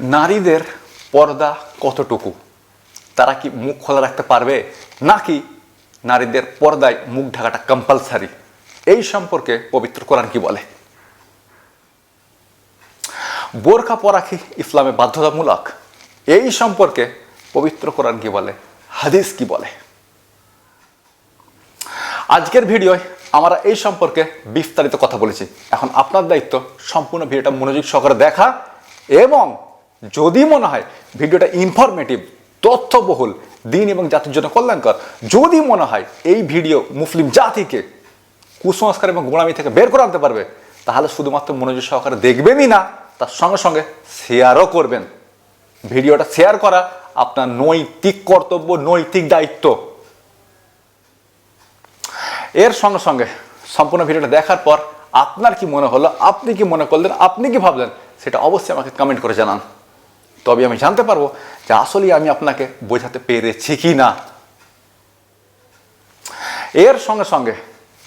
নারীদের পর্দা কতটুকু? তারা কি মুখ খোলা রাখতে পারবে? নাকি নারীদের পর্দায় মুখ ঢাকাটা কম্পালসারি এই সম্পর্কে পবিত্র কোরআন কি বলে? বোরখা পরা কি ইসলামে বাধ্যতামূলক। এই সম্পর্কে পবিত্র কোরআন কি বলে? হাদিস কি বলে? আজকের ভিডিওয় আমরা এই সম্পর্কে বিস্তারিত কথা বলেছি। এখন আপনার দায়িত্ব সম্পূর্ণ ভিডিওটা মনোযোগ সহকারে দেখা এবং যদি মনে হয় ভিডিওটা ইনফরমেটিভ তথ্যবহুল, দিন এবং জাতির জন্য কল্যাণকর, যদি মনে হয় এই ভিডিও মুসলিম জাতিকে কুসংস্কার এবং গোড়ামি থেকে বের করে আনতে পারবে, তাহলে শুধুমাত্র মনোযোগ সহকারে দেখবেনই না, তার সঙ্গে সঙ্গে শেয়ারও করবেন। ভিডিওটা শেয়ার করা আপনার নৈতিক কর্তব্য, নৈতিক দায়িত্ব। এর সঙ্গে সঙ্গে সম্পূর্ণ ভিডিওটা দেখার পর আপনার কি মনে হলো, আপনি কি মনে করলেন, আপনি কি ভাবলেন, সেটা অবশ্যই আমাকে কমেন্ট করে জানান। তবে আমি জানতে পারব যে আসলেই আমি আপনাকে বোঝাতে পেরেছি কি না। এর সঙ্গে সঙ্গে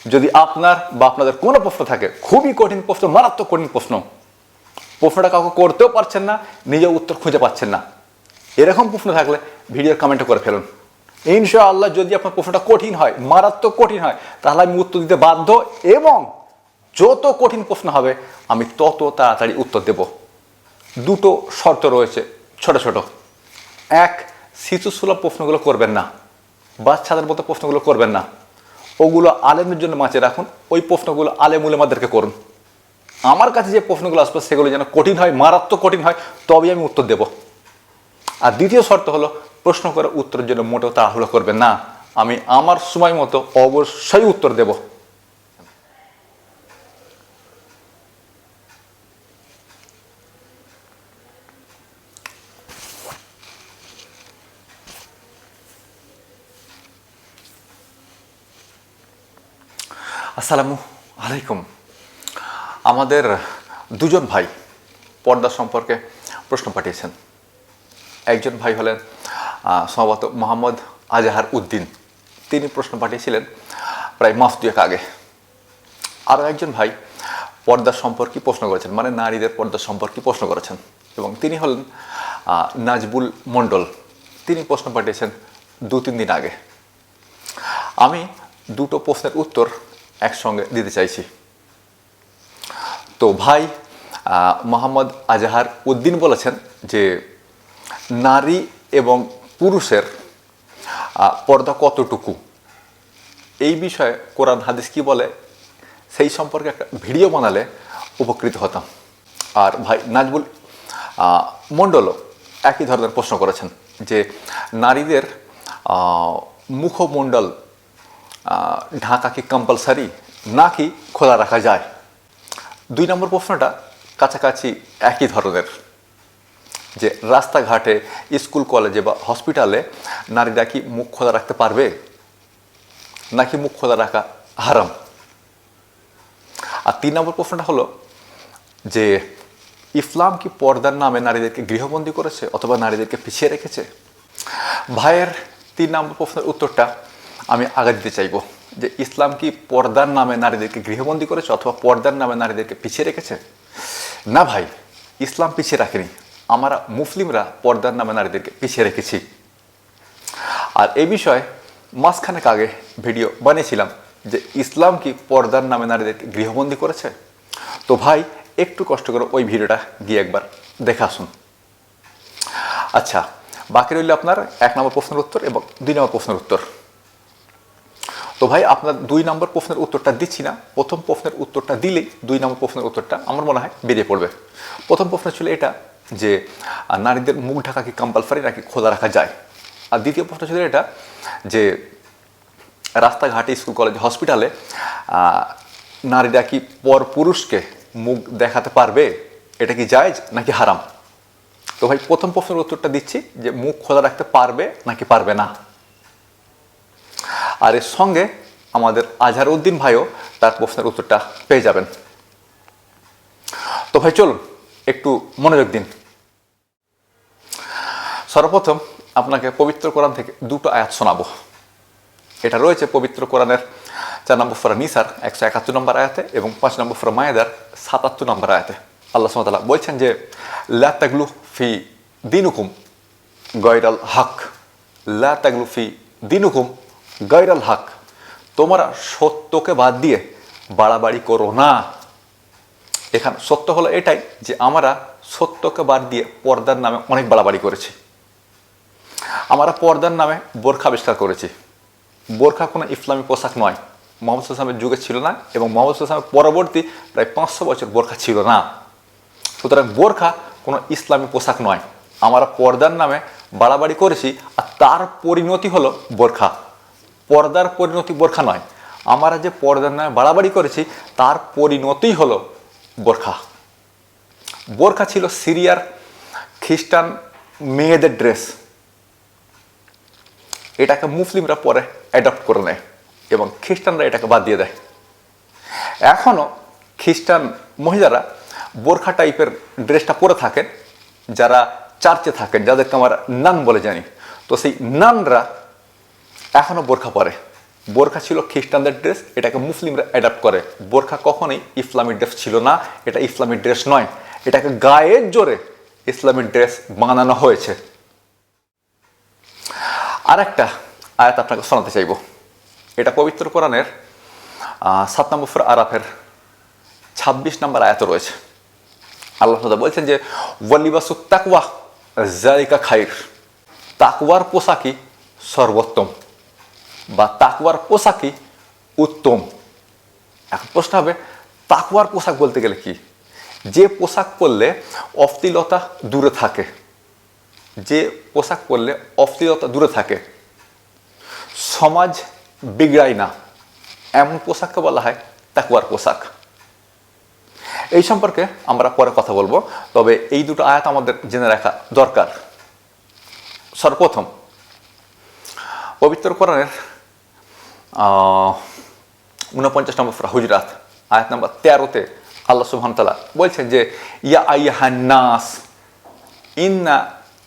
যদি আপনার বা আপনাদের কোনো প্রশ্ন থাকে, খুবই কঠিন প্রশ্ন, মারাত্মক কঠিন প্রশ্ন, প্রশ্নটা কাউকে করতেও পারছেন না, নিজেও উত্তর খুঁজে পাচ্ছেন না। এরকম প্রশ্ন থাকলে ভিডিওর কমেন্টে করে ফেলুন। ইনশাআল্লাহ যদি আপনার প্রশ্নটা কঠিন হয়, মারাত্মক কঠিন হয়, তাহলে আমি উত্তর দিতে বাধ্য এবং যত কঠিন প্রশ্ন হবে, আমি তত তাড়াতাড়ি উত্তর দেব। দুটো শর্ত রয়েছে। ছোট ছোট। এক শিশু সুলভ প্রশ্নগুলো করবেন না। বাচ্চাদের মতো প্রশ্নগুলো করবেন না। ওগুলো আলেমের জন্য মাঝে রাখুন। ওই প্রশ্নগুলো আলেম উলেমাদেরকে করুন। আমার কাছে যে প্রশ্নগুলো আসবে, সেগুলো যেন কঠিন হয়, মারাত্মক কঠিন হয়, তবেই আমি উত্তর দেব। আর দ্বিতীয় শর্ত হলো, প্রশ্ন করে উত্তরের জন্য মোটেও তাড়াহুড়ো করবেন না। আমি আমার সময় মতো অবশ্যই উত্তর দেব। আসসালামু আলাইকুম। আমাদের দুজন ভাই পর্দা সম্পর্কে প্রশ্ন পাঠিয়েছেন। একজন ভাই হলেন সম্ভবত মোহাম্মদ আজাহার উদ্দিন। তিনি প্রশ্ন পাঠিয়েছিলেন প্রায় মাস দুয়েক আগে। আরও একজন ভাই পর্দা সম্পর্কে প্রশ্ন করেছেন মানে নারীদের পর্দা সম্পর্কে প্রশ্ন করেছেন। এবং তিনি হলেন নাজবুল মণ্ডল। তিনি প্রশ্ন পাঠিয়েছেন দু তিন দিন আগে। আমি দুটো প্রশ্নের উত্তর একসঙ্গে দিতে চাইছি। তো ভাই মোহাম্মদ আজাহার উদ্দিন বলেছেন যে নারী এবং পুরুষের পর্দা কতটুকু? এই বিষয়ে কোরআন হাদিস কি বলে? সেই সম্পর্কে একটা ভিডিও বানালে উপকৃত হতাম। আর ভাই নাজবুল মণ্ডলও একই ধরনের প্রশ্ন করেছেন যে নারীদের মুখমণ্ডল ঢাকা কি কম্পালসারি নাকি খোলা রাখা যায়? দুই নম্বর প্রশ্নটা কাছাকাছি একই ধরনের, যে রাস্তাঘাটে, স্কুল কলেজে বা হসপিটালে নারীরা কি মুখ খোলা রাখতে পারবে? নাকি মুখ খোলা রাখা হারাম? আর তিন নম্বর প্রশ্নটা হলো যে ইসলাম কি পর্দার নামে নারীদেরকে গৃহবন্দী করেছে অথবা নারীদেরকে পিছিয়ে রেখেছে? ভাইয়ের তিন নম্বর প্রশ্নের উত্তরটা আমি আগে দিতে চাইব যে ইসলাম কি পর্দার নামে নারীদেরকে গৃহবন্দী করেছে অথবা পর্দার নামে নারীদেরকে পিছিয়ে রেখেছে? না ভাই, ইসলাম পিছিয়ে রাখেনি। আমরা মুসলিমরা পর্দার নামে নারীদেরকে পিছিয়ে রেখেছি। আর এই বিষয়ে মাসখানেক আগে ভিডিও বানিয়েছিলাম যে ইসলাম কি পর্দার নামে নারীদেরকে গৃহবন্দী করেছে? তো ভাই, একটু কষ্ট করে ওই ভিডিওটা গিয়ে একবার দেখে আসুন। আচ্ছা বাকি রইল আপনার এক নম্বর প্রশ্নের উত্তর এবং দুই নম্বর প্রশ্নের উত্তর। তো ভাই, আপনার দুই নম্বর প্রশ্নের উত্তরটা দিচ্ছি না। প্রথম প্রশ্নের উত্তরটা দিলেই দুই নম্বর প্রশ্নের উত্তরটা আমার মনে হয় বেরিয়ে পড়বে। প্রথম প্রশ্ন ছিল এটা যে নারীদের মুখ ঢাকা কি কম্পালসারি নাকি খোলা রাখা যায়? আর দ্বিতীয় প্রশ্ন ছিল এটা যে, রাস্তাঘাটে স্কুল কলেজ হসপিটালে নারীরা কি পর পুরুষকে মুখ দেখাতে পারবে? এটা কি জায়েজ নাকি হারাম? তো ভাই, প্রথম প্রশ্নের উত্তরটা দিচ্ছি যে, মুখ খোলা রাখতে পারবে নাকি পারবে না? আর এর সঙ্গে আমাদের আজহার উদ্দিন ভাইও তার প্রশ্নের উত্তরটা পেয়ে যাবেন। তো ভাই, চলুন একটু মনোযোগ দিন। সর্বপ্রথম আপনাকে পবিত্র কোরআন থেকে দুটো আয়াত শোনাবো। এটা রয়েছে পবিত্র কোরআনের চার নম্বর ফরা নিসার, একশো একাত্তর নম্বর আয়াতে এবং পাঁচ নম্বর ফরা মায়েদার সাতাত্তর নম্বর আয়াতে। আল্লাহ সুমতাল্লাহ বলছেন যে লাতাগলু ফি দিনুকুম গয়রাল হক। লা তাগলু ফি দিনুকুম গয়রাল হক, তোমরা সত্যকে বাদ দিয়ে বাড়াবাড়ি করো না। এখানে সত্য হলো এটাই যে আমরা সত্যকে বাদ দিয়ে পর্দার নামে অনেক বাড়াবাড়ি করেছি। আমরা পর্দার নামে বোরখা আবিষ্কার করেছি। বোরখা কোনো ইসলামী পোশাক নয়। মোহাম্মদ ইসলামের যুগে ছিল না এবং মোহাম্মদ ইসলামের পরবর্তী প্রায় পাঁচশো বছর বোরখা ছিল না। সুতরাং বোরখা কোনো ইসলামী পোশাক নয়। আমরা পর্দার নামে বাড়াবাড়ি করেছি আর তার পরিণতি হলো বোরখা। পর্দার পরিণতি বোরখা নয়। আমরা যে পর্দার নামে বাড়াবাড়ি করেছি, তার পরিণতি হলো বোরখা। বোরখা ছিল সিরিয়ার খ্রিস্টান মেয়েদের ড্রেস। এটাকে মুসলিমরা পরে অ্যাডপ্ট করে নেয় এবং খ্রিস্টানরা এটাকে বাদ দিয়ে দেয়। এখনও খ্রিস্টান মহিলারা বোরখা টাইপের ড্রেসটা পরে থাকেন, যারা চার্চে থাকেন, যাদেরকে আমরা নান বলে জানি। তো সেই নানরা এখনও বোরখা পরে। বোরখা ছিল খ্রিস্টানদের ড্রেস, এটাকে মুসলিমরা অ্যাডাপ্ট করে। বোরখা কখনোই ইসলামিক ড্রেস ছিল না, এটা ইসলামিক ড্রেস নয়। এটাকে গায়ের জোরে ইসলামিক ড্রেস বানানো হয়েছে। আর একটা আয়াত আপনাকে শোনাতে চাইব। এটা পবিত্র কোরআনের সাত নম্বর আরাফের ছাব্বিশ নম্বর আয়াত রয়েছে। আল্লাহ বলছেন যে, ওয়ালিবাসু তাকওয়া জারিকা খাইর। তাকওয়ার পোশাকই সর্বোত্তম। বা তাকওয়ার পোশাকই উত্তম। এখন প্রশ্ন হবে, তাকওয়ার পোশাক বলতে গেলে কি? যে পোশাক পরলে অশ্লীলতা দূরে থাকে। যে পোশাক পরলে অশ্লীলতা দূরে থাকে। সমাজ বিগড়ায় না। এমন পোশাককে বলা হয় তাকুয়ার পোশাক। এই সম্পর্কে আমরা পরে কথা বলব, তবে এই দুটো আয়াত আমাদের জেনে রাখা দরকার। সর্বপ্রথম, পবিত্র কোরআনের উনপঞ্চাশ নম্বর সুরা হুজরাত, আয়াত নম্বর তেরোতে আল্লাহ তালা বলছেন যে, ইয়া আইয়াহান্নাস ইন্না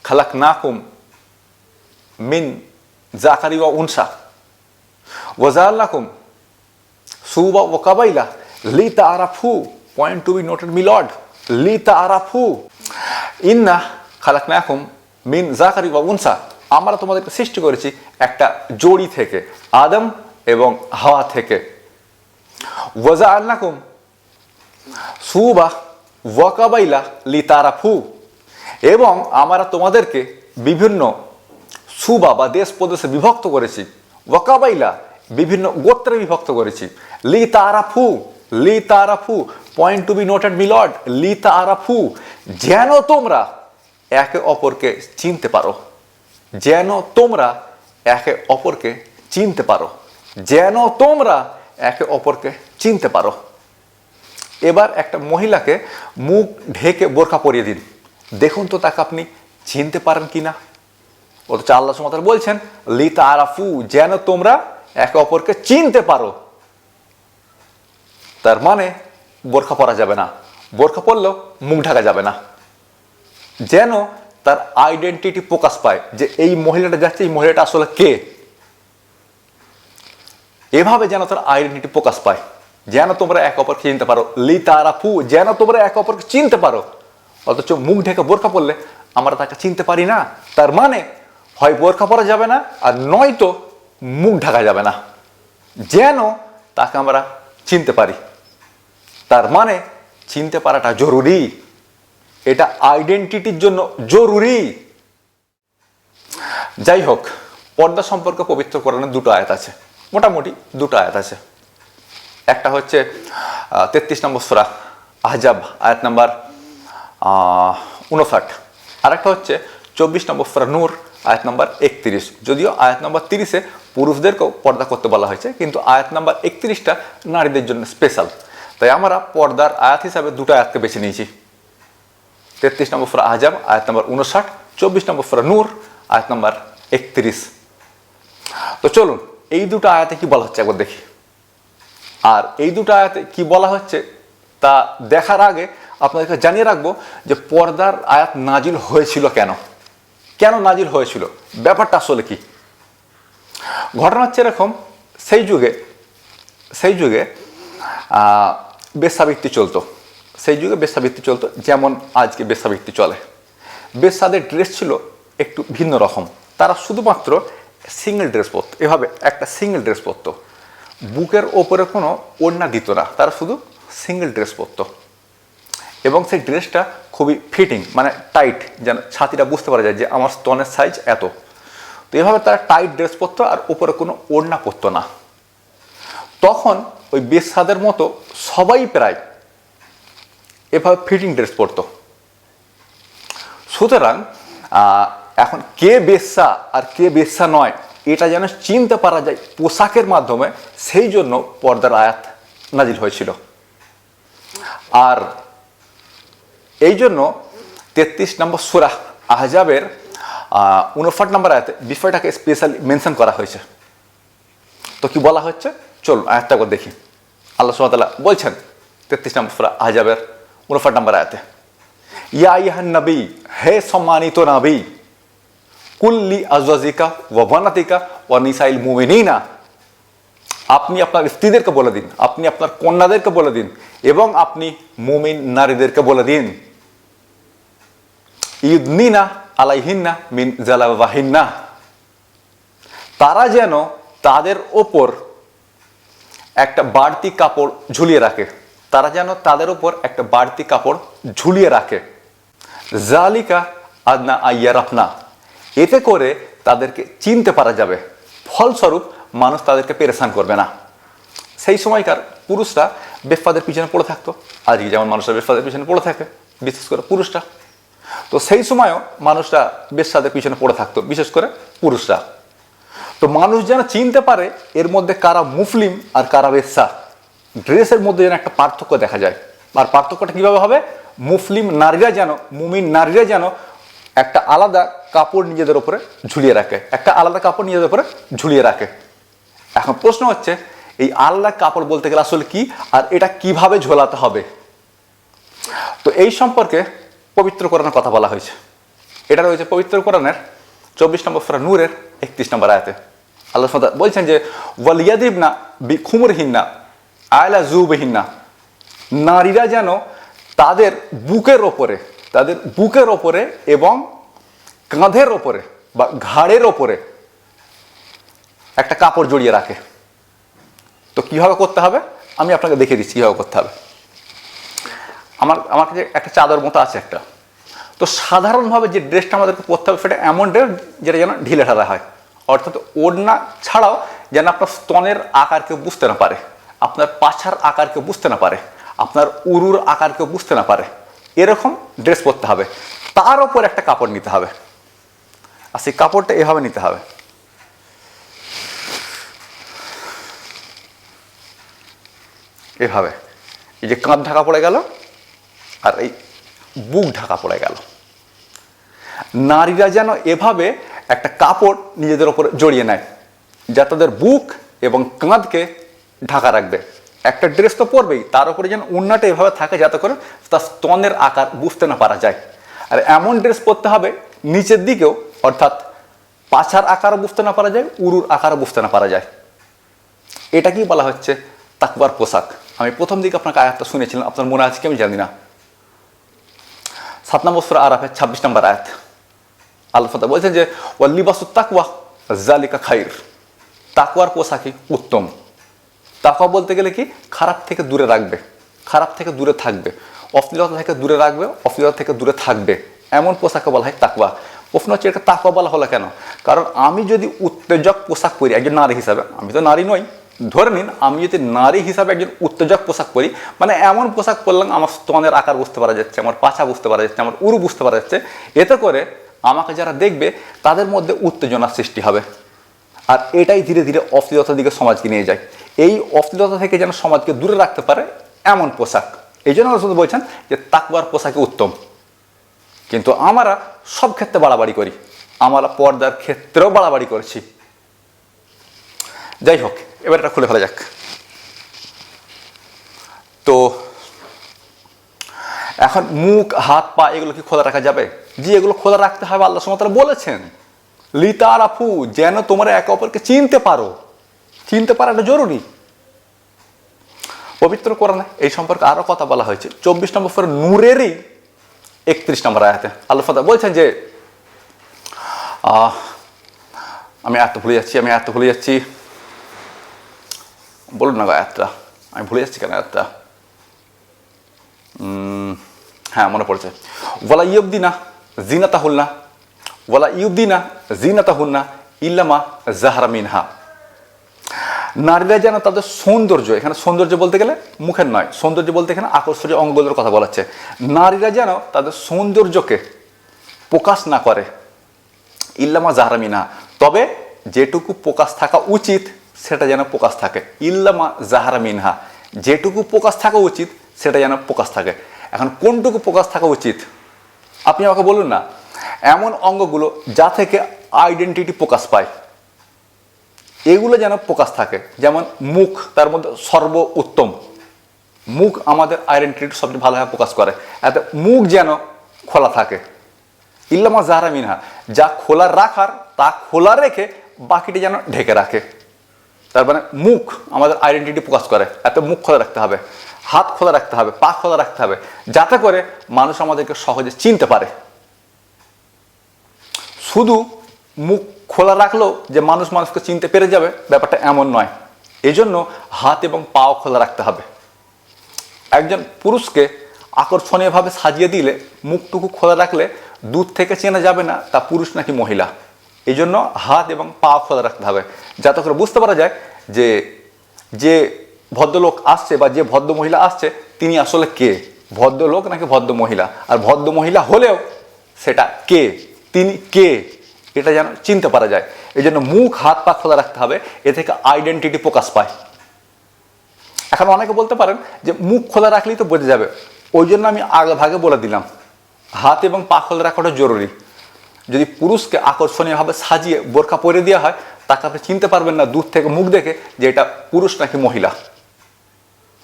খালাক নাকুম মিন জাকারি ওয়া উনসা ওয়াজাল্লাকুম সুবা ও কাবাইলা লিতা আরাফু পয়েন্ট টু বি নোটেড মিলড লিতা আরাফু ইন্না খালাক নাকুম মিন জাকারি ওয়া উনসা। আমরা তোমাদেরকে সৃষ্টি করেছি একটা জড়ি থেকে। আদম এবং হাওয়া থেকে। ওয়াজা আল্লাকুম সুবা ওয়াকাবাইলা লি লিতারাফু। এবং আমরা তোমাদেরকে বিভিন্ন সুবা বা দেশ প্রদেশে বিভক্ত করেছি। ওয়াকাবাইলা বিভিন্ন গোত্রে বিভক্ত করেছি। লি তারাফু লি তারাফু পয়েন্ট টু বি নোটেড মিলড লি তারাফু যেন তোমরা একে অপরকে চিনতে পারো। যেন তোমরা একে অপরকে চিনতে পারো। যেন তোমরা একে অপরকে চিনতে পারো। এবার একটা মহিলাকে মুখ ঢেকে বোরখা পরিয়ে দিন। দেখুন তো তাকে আপনি চিনতে পারেন কি না অথচ আল্লাহ সুমাতার বলছেন লিতা আরাফু যেন তোমরা একে অপরকে চিনতে পারো। তার মানে বোরখা পরা যাবে না। বোরখা পরলেও মুখ ঢাকা যাবে না। যেন তার আইডেন্টিটি প্রকাশ পায় যে এই মহিলাটা যাচ্ছে, এই মহিলাটা আসলে কে? এভাবে যেন তার আইডেন্টিটি প্রকাশ পায়। যেন তোমরা এক অপরকে চিনতে পারো। লি তারাফু যেন তোমরা এক অপরকে চিনতে পারো। অথচ মুখ ঢেকে বোরখা পরলে আমরা তাকে চিনতে পারি না। তার মানে হয় বোরখা পরা যাবে না, আর নয়তো মুখ ঢাকা যাবে না। যেন তাকে আমরা চিনতে পারি। তার মানে চিনতে পারাটা জরুরি। এটা আইডেন্টিটির জন্য জরুরি। যাই হোক, পর্দা সম্পর্কে পবিত্র কোরআনে দুটো আয়াত আছে। মোটামুটি দুটো আয়াত আছে। একটা হচ্ছে তেত্রিশ নম্বর সোরা আহজাব, আয়াত নাম্বার উনষাট আর একটা হচ্ছে চব্বিশ নম্বর সোরা নূর, আয়াত নাম্বার একত্রিশ। যদিও আয়াত নাম্বার তিরিশে পুরুষদেরকেও পর্দা করতে বলা হয়েছে, কিন্তু আয়াত নাম্বার একত্রিশটা নারীদের জন্য স্পেশাল তাই আমরা পর্দার আয়াত হিসাবে দুটো আয়াতকে বেছে নিয়েছি। তেত্রিশ নম্বর ফোরা আহজাব, আয়াত নম্বর উনষাট চব্বিশ নম্বর ফোরা নূর, আয়াত নম্বর একত্রিশ। তো চলুন এই দুটো আয়াতে কি বলা হচ্ছে? একবার দেখি। আর এই দুটো আয়াতে কি বলা হচ্ছে? তা দেখার আগে আপনাদেরকে জানিয়ে রাখব যে পর্দার আয়াত নাজিল হয়েছিল কেন? কেন নাজিল হয়েছিল? ব্যাপারটা আসলে কি? ঘটনা হচ্ছে এরকম সেই যুগে সেই যুগে আহ, বেশ্যাবৃত্তি চলতো। সেই যুগে বেশ্যাবৃত্তি চলতো যেমন আজকে বেশ্যাবৃত্তি চলে। বেশাদের ড্রেস ছিল একটু ভিন্ন রকম। তারা শুধুমাত্র সিঙ্গেল ড্রেস পরতো। এভাবে একটা সিঙ্গেল ড্রেস পরতো। বুকের ওপরে কোনো ওড়না দিত না, তারা শুধু সিঙ্গেল ড্রেস পরতো। এবং সেই ড্রেসটা খুবই ফিটিং মানে টাইট যেন ছাতিটা বুঝতে পারা যায় যে আমার স্তনের সাইজ এত। তো এভাবে তারা টাইট ড্রেস পরতো আর উপরে কোনো ওড়না পরতো না। তখন ওই বেশাদের মতো সবাই প্রায় এভাবে ফিটিং ড্রেস পরতো। সুতরাং এখন কে বেশ্যা আর কে বেশ্যা নয়, এটা যেন চিনতে পারা যায় পোশাকের মাধ্যমে, সেই জন্য পর্দার আয়াত নাজিল হয়েছিল। আর এই জন্য তেত্রিশ নম্বর সুরাহ আহজাবের উনফাট নম্বর আয়াতে বিষয়টাকে স্পেশালি মেনশন করা হয়েছে। তো কি বলা হচ্ছে? চলুন আয়াতটা করে দেখি। আল্লাহ সুমতাল্লাহ বলছেন তেত্রিশ নম্বর সুরা আহজাবের উনফাট নম্বর আয়াতে, ইয়া ইহান নবী, হে সম্মানিত নবী কুল্লি আজওয়াজিকা ওয়া বানাতিকা ওয়া নিসাইল মুমিনিনা। আপনি আপনার স্ত্রীদেরকে বলে দিন, আপনি আপনার কন্যাদেরকে বলে দিন এবং আপনি মুমিন নারীদেরকে বলে দিন। ইউদনিনা আলাইহিন্না মিন জালাবাহিন্না তারা যেন তাদের ওপর একটা বাড়তি কাপড় ঝুলিয়ে রাখে। তারা যেন তাদের ওপর একটা বাড়তি কাপড় ঝুলিয়ে রাখে। জালিকা আদনা আইয়ার আপনা এতে করে তাদেরকে চিনতে পারা যাবে। ফলস্বরূপ মানুষ তাদেরকে পেরেশান করবে না। সেই সময়কার পুরুষরা বেফাদের পিছনে পড়ে থাকতো। আজকে যেমন মানুষরা বেফাদের পিছনে পড়ে থাকে, বিশেষ করে পুরুষরা। তো সেই সময়ও মানুষরা বেশ্যাদের পিছনে পড়ে থাকতো, বিশেষ করে পুরুষরা। তো মানুষ যেন চিনতে পারে এর মধ্যে কারা মুসলিম আর কারা বেশা ড্রেসের মধ্যে যেন একটা পার্থক্য দেখা যায়। আর পার্থক্যটা কীভাবে হবে? মুসলিম নারীরা যেন, মুমিন নারীরা যেন একটা আলাদা কাপড় নিজেদের উপরে ঝুলিয়ে রাখে। একটা আলাদা কাপড় নিজেদের উপরে ঝুলিয়ে রাখে। এখন প্রশ্ন হচ্ছে, এই আলাদা কাপড় বলতে গেলে আসলে কি আর এটা কীভাবে ঝোলাতে হবে? তো এই সম্পর্কে পবিত্র কোরআনের কথা বলা হয়েছে। এটা রয়েছে পবিত্র কোরআনের চব্বিশ নম্বর ফেরা নূরের একত্রিশ নম্বর আয়াতে। আল্লাহ বলছেন যে ওয়ালিয়াদিবনা বি খুমুরহিন্না আয়লা জুবহিন্না নারীরা যেন তাদের বুকের ওপরে তাদের বুকের ওপরে এবং কাঁধের ওপরে বা ঘাড়ের ওপরে একটা কাপড় জড়িয়ে রাখে। তো কীভাবে করতে হবে? আমি আপনাকে দেখিয়ে দিচ্ছি কীভাবে করতে হবে। আমার আমার কাছে একটা চাদর মতো আছে একটা। তো সাধারণভাবে যে ড্রেসটা আমাদেরকে পরতে হবে, সেটা এমন ড্রেস যেটা যেন ঢিলে ঢালা হয়। অর্থাৎ ওড়না ছাড়াও যেন আপনার স্তনের আকার কেউ বুঝতে না পারে, আপনার পাছার আকার কেউ বুঝতে না পারে, আপনার উরুর আকার কেউ বুঝতে না পারে। এরকম ড্রেস পরতে হবে। তার ওপর একটা কাপড় নিতে হবে। আর সেই কাপড়টা এভাবে নিতে হবে। এভাবে। এই যে কাঁধ ঢাকা পড়ে গেল আর এই বুক ঢাকা পড়ে গেল। নারীরা যেন এভাবে একটা কাপড় নিজেদের ওপর জড়িয়ে নেয়, যা তাদের বুক এবং কাঁধকে ঢাকা রাখবে। একটা ড্রেস তো পরবেই, তার উপরে যেন উন্নাটা এভাবে থাকে যাতে করে তার স্তনের আকার বুঝতে না পারা যায়। আর এমন ড্রেস পরতে হবে, নিচের দিকেও, অর্থাৎ পাছার আকারও বুঝতে না পারা যায়, উরুর আকারও বুঝতে না পারা যায়। এটা কি বলা হচ্ছে তাকবার পোশাক। আমি প্রথম দিকে আপনাকে আয়াতটা শুনেছিলাম, আপনার মনে আছে কি আমি জানি না। সাত নম্বর সুরা আরাফের ছাব্বিশ নম্বর আয়াত। আল্লাহ ফাতা বলছেন যে ওয়াল্লিবাসু তাকওয়া জালিকা খাইর। তাকওয়ার পোশাকই উত্তম। তাকওয়া বলতে গেলে কি? খারাপ থেকে দূরে রাখবে। খারাপ থেকে দূরে থাকবে। অশ্লীলতা থেকে দূরে রাখবে, অশ্লীলতা থেকে দূরে থাকবে। এমন পোশাকে বলা হয় তাকওয়া। প্রশ্ন হচ্ছে এটা তাকওয়া বলা হলো কেন? কারণ আমি যদি উত্তেজক পোশাক পরি, একজন নারী হিসাবে, আমি তো নারী নই, ধরে নিন, আমি যদি নারী হিসাবে একজন উত্তেজক পোশাক পরি মানে এমন পোশাক পরলাম আমার স্তনের আকার বুঝতে পারা যাচ্ছে, আমার পাছা বুঝতে পারা যাচ্ছে, আমার উরু বুঝতে পারা যাচ্ছে, এতে করে আমাকে যারা দেখবে, তাদের মধ্যে উত্তেজনার সৃষ্টি হবে। আর এটাই ধীরে ধীরে অশ্লীলতার দিকে সমাজকে নিয়ে যায়। এই অশ্লীলতা থেকে যেন সমাজকে দূরে রাখতে পারে এমন পোশাক। এই জন্য শুধু বলছেন যে তাকবার পোশাকে উত্তম। কিন্তু আমরা সব ক্ষেত্রে বাড়াবাড়ি করি। আমরা পর্দার ক্ষেত্রেও বাড়াবাড়ি করছি। যাই হোক, এবার এটা খুলে ফেলা যাক। তো, এখন মুখ, হাত, পা, এগুলো কি খোলা রাখা যাবে? জি, এগুলো খোলা রাখতে হবে, আল্লাহ সুমতারা বলেছেন লিতার আফু যেন তোমরা একে অপরকে চিনতে পারো। চিনতে পারাটা জরুরি। পবিত্র কোরআনে এই সম্পর্কে আরও কথা বলা হয়েছে। চব্বিশ নম্বর ফের নূরেরই একত্রিশ নম্বর আয়াতে আল্লাহ বলছেন যে আমি এত ভুলে যাচ্ছি, আমি এত ভুলে যাচ্ছি। বলুন না আয়াতটা, আমি ভুলে যাচ্ছি কেন আয়াতটা? হ্যাঁ মনে পড়ছে। ওয়ালা ইয়বদিনা জিনাতা হুলনা ওয়ালা ইউবদিনা জিনাতা হুলনা ইল্লামা জাহারা মিনহা। নারীরা যেন তাদের সৌন্দর্য, এখানে সৌন্দর্য বলতে গেলে মুখের নয়, সৌন্দর্য বলতে এখানে আকর্ষণীয় অঙ্গগুলোর কথা বলাচ্ছে নারীরা যেন তাদের সৌন্দর্যকে প্রকাশ না করে। ইল্লামা জাহারামিনা, তবে যেটুকু প্রকাশ থাকা উচিত, সেটা যেন প্রকাশ থাকে। ইল্লামা জাহারা মিনহা যেটুকু প্রকাশ থাকা উচিত, সেটা যেন প্রকাশ থাকে। এখন কোনটুকু প্রকাশ থাকা উচিত? আপনি আমাকে বলুন না। এমন অঙ্গগুলো যা থেকে আইডেন্টিটি প্রকাশ পায়। এগুলো যেন প্রকাশ থাকে। যেমন মুখ, তার মধ্যে সর্ব উত্তম মুখ আমাদের আইডেন্টিটি সবচেয়ে ভালোভাবে প্রকাশ করে। এতে মুখ যেন খোলা থাকে। ইল্লামা জাহারা মিনহা, যা খোলা রাখার, তা খোলা রেখে বাকিটি যেন ঢেকে রাখে। তার মানে মুখ আমাদের আইডেন্টিটি প্রকাশ করে। এত মুখ খোলা রাখতে হবে। হাত খোলা রাখতে হবে, পা খোলা রাখতে হবে। যাতে করে মানুষ আমাদেরকে সহজে চিনতে পারে। শুধু মুখ খোলা রাখলেও যে মানুষ মানুষকে চিনতে পেরে যাবে, ব্যাপারটা এমন নয়। এজন্য হাত এবং পাও খোলা রাখতে হবে। একজন পুরুষকে আকর্ষণীয়ভাবে সাজিয়ে দিলে, মুখটুকু খোলা রাখলে দূর থেকে চেনা যাবে না তা পুরুষ নাকি মহিলা। এই জন্য হাত এবং পা খোলা রাখতে হবে। যাতে করে বুঝতে পারা যায় যে যে ভদ্রলোক আসছে বা যে ভদ্র মহিলা আসছে, তিনি আসলে কে? ভদ্রলোক নাকি ভদ্র মহিলা আর ভদ্র মহিলা হলেও সেটা কে? তিনি কে? এটা যেন চিনতে পারা যায়। এই জন্য মুখ, হাত, পা খোলা রাখতে হবে। এ থেকে আইডেন্টিটি প্রকাশ পায়। এখন অনেকে বলতে পারেন যে মুখ খোলা রাখলেই তো বোঝা যাবে। ওই জন্য আমি আগে ভাগে বলে দিলাম, হাত এবং পা খোলা রাখাটা জরুরি। যদি পুরুষকে আকর্ষণীয়ভাবে সাজিয়ে বোরখা পরে দেওয়া হয়, তাকে আপনি চিনতে পারবেন না দূর থেকে মুখ দেখে যে এটা পুরুষ নাকি মহিলা।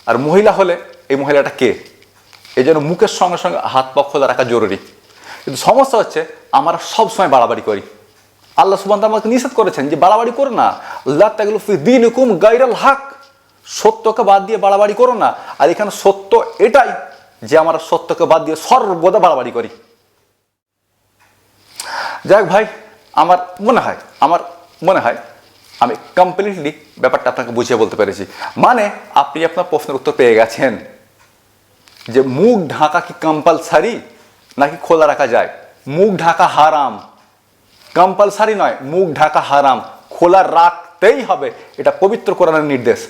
আর মহিলা হলে এই মহিলাটা কে? এই জন্য মুখের সঙ্গে সঙ্গে হাত, পা খোলা রাখা জরুরি। কিন্তু সমস্যা হচ্ছে আমরা সবসময় বাড়াবাড়ি করি। আল্লাহ সুবান আমাকে নিষেধ করেছেন যে বাড়াবাড়ি করো না। আল্লাহ তাগুলো দিন হুকুম গাইরাল হাক। সত্যকে বাদ দিয়ে বাড়াবাড়ি করো না। আর এখানে সত্য এটাই যে আমরা সত্যকে বাদ দিয়ে সর্বদা বাড়াবাড়ি করি। যাক ভাই, আমার মনে হয়, আমার মনে হয় আমি কমপ্লিটলি ব্যাপারটা আপনাকে বুঝিয়ে বলতে পেরেছি। মানে আপনি আপনার প্রশ্নের উত্তর পেয়ে গেছেন। যে মুখ ঢাকা কি কম্পালসারি নাকি খোলা রাখা যায়? মুখ ঢাকা হারাম। কম্পালসারি নয়, মুখ ঢাকা হারাম, খোলা রাখতেই হবে, এটা পবিত্র কোরআনের নির্দেশ।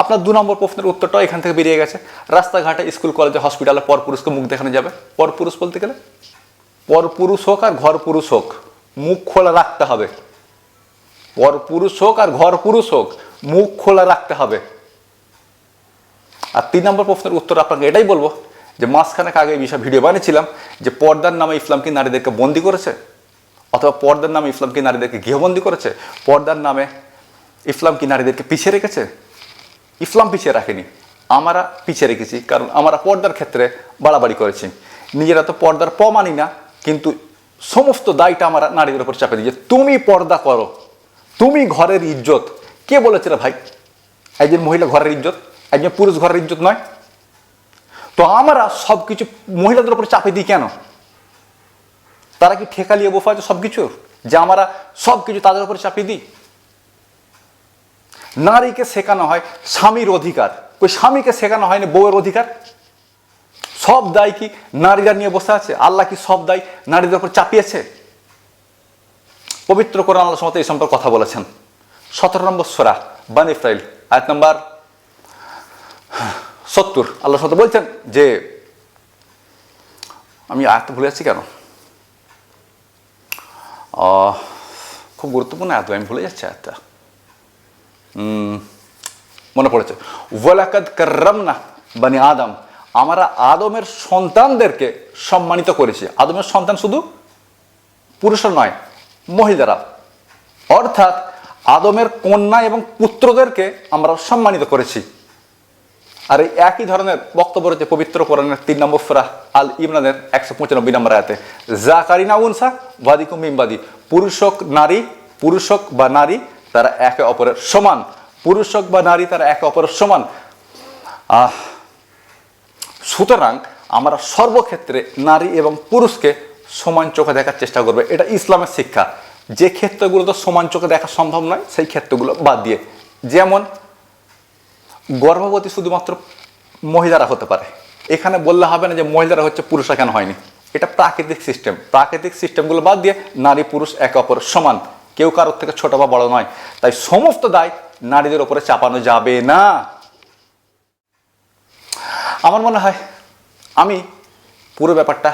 আপনার দু নম্বর প্রশ্নের উত্তরটাও এখান থেকে বেরিয়ে গেছে। রাস্তাঘাটে, স্কুল, কলেজে, হসপিটালে পর পুরুষকে মুখ দেখানো যাবে। পর পুরুষ বলতে গেলে? পর পুরুষ হোক আর ঘর পুরুষ হোক, মুখ খোলা রাখতে হবে। পর পুরুষ হোক আর ঘর পুরুষ হোক, মুখ খোলা রাখতে হবে। আর তিন নম্বর প্রশ্নের উত্তর আপনাকে এটাই বলব যে মাসখানেক আগে এই বিষয়ে ভিডিও বানিয়েছিলাম যে পর্দার নামে ইসলাম কি নারীদেরকে বন্দি করেছে, অথবা পর্দার নামে ইসলাম কি নারীদেরকে গৃহবন্দী করেছে, পর্দার নামে ইসলাম কি নারীদেরকে পিছিয়ে রেখেছে। ইসলাম পিছিয়ে রাখেনি। আমরা পিছিয়ে রেখেছি, কারণ আমরা পর্দার ক্ষেত্রে বাড়াবাড়ি করেছি। নিজেরা তো পর্দার প মানি না, কিন্তু সমস্ত দায়টা আমরা নারীদের উপর চাপে যে তুমি পর্দা করো, তুমি ঘরের ইজ্জত। কে বলেছে রে ভাই? একজন মহিলা ঘরের ইজ্জত, একজন পুরুষ ঘরের ইজ্জত নয়। তো আমরা সব কিছু মহিলাদের উপর চাপে দিই কেন? তারা কি ঠেকা নিয়ে বসে আছে সব কিছু যে আমরা সব কিছু তাদের উপর চাপিয়ে দিই? নারীকে শেখানো হয় স্বামীর অধিকার। ওই স্বামীকে শেখানো হয়নি বউয়ের অধিকার? সব দায় কি নারীরা নিয়ে বসে আছে? আল্লাহ কি সব দায় নারীদের উপর চাপিয়েছে? পবিত্র কোরআন আল্লাহ সমতে এই সম্পর্কে কথা বলেছেন। সতেরো নম্বর সোরা, বান ইসরাইল আয়াত নম্বর সত্তর আল্লাহ সাথে বলছেন যে, আমি আয়াত ভুলে যাচ্ছি কেন? খুব গুরুত্বপূর্ণ আয়াত, আমি ভুলে যাচ্ছি আয়াতটা। মনে পড়েছে। ওয়ালাকাদ কার্রামনা বানি আদম আমরা আদমের সন্তানদেরকে সম্মানিত করেছি। আদমের সন্তান শুধু পুরুষরা নয়, মহিলারা। অর্থাৎ আদমের কন্যা এবং পুত্রদেরকে আমরা সম্মানিত করেছি। আর এই একই ধরনের বক্তব্য রয়েছে পবিত্র কোরআনের তিন নম্বর ফেরা আল ইমরানের একশো পঁচানব্বই নম্বর আয়াতে। জাকারিনা উনসা বাদিকুম মিমবাদি পুরুষ হোক নারী পুরুষ হোক বা নারী তারা একে অপরের সমান। পুরুষ হোক বা নারী তারা একে অপরের সমান। সুতরাং আমরা সর্বক্ষেত্রে নারী এবং পুরুষকে সমান চোখে দেখার চেষ্টা করবে। এটা ইসলামের শিক্ষা। যে ক্ষেত্রগুলো তো সমান চোখে দেখা সম্ভব নয়, সেই ক্ষেত্রগুলো বাদ দিয়ে। যেমন গর্ভবতী শুধুমাত্র মহিলারা হতে পারে। এখানে বললে হবে না যে মহিলারা হচ্ছে পুরুষরা কেন হয়নি। এটা প্রাকৃতিক সিস্টেম প্রাকৃতিক সিস্টেমগুলো বাদ দিয়ে নারী, পুরুষ, একে অপর সমান। কেউ কারোর থেকে ছোট বা বড় নয়। তাই সমস্ত দায় নারীদের ওপরে চাপানো যাবে না। আমার মনে হয় আমি পুরো ব্যাপারটা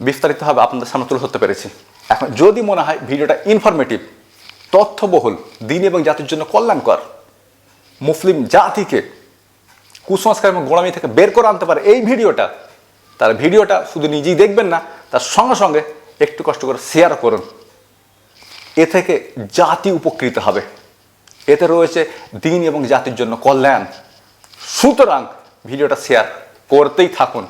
বিস্তারিতভাবে আপনাদের সামনে তুলে ধরতে পেরেছি। এখন যদি মনে হয় ভিডিওটা ইনফরমেটিভ তথ্যবহুল, দিন এবং জাতির জন্য কল্যাণকর মুসলিম জাতিকে কুসংস্কার এবং গোড়ামি থেকে বের করে আনতে পারে এই ভিডিওটা, তার ভিডিওটা শুধু নিজেই দেখবেন না, তার সঙ্গে সঙ্গে একটু কষ্ট করে শেয়ার করুন। এ থেকে জাতি উপকৃত হবে। এতে রয়েছে দিন এবং জাতির জন্য কল্যাণ। সুতরাং ভিডিওটা শেয়ার করতেই থাকুন।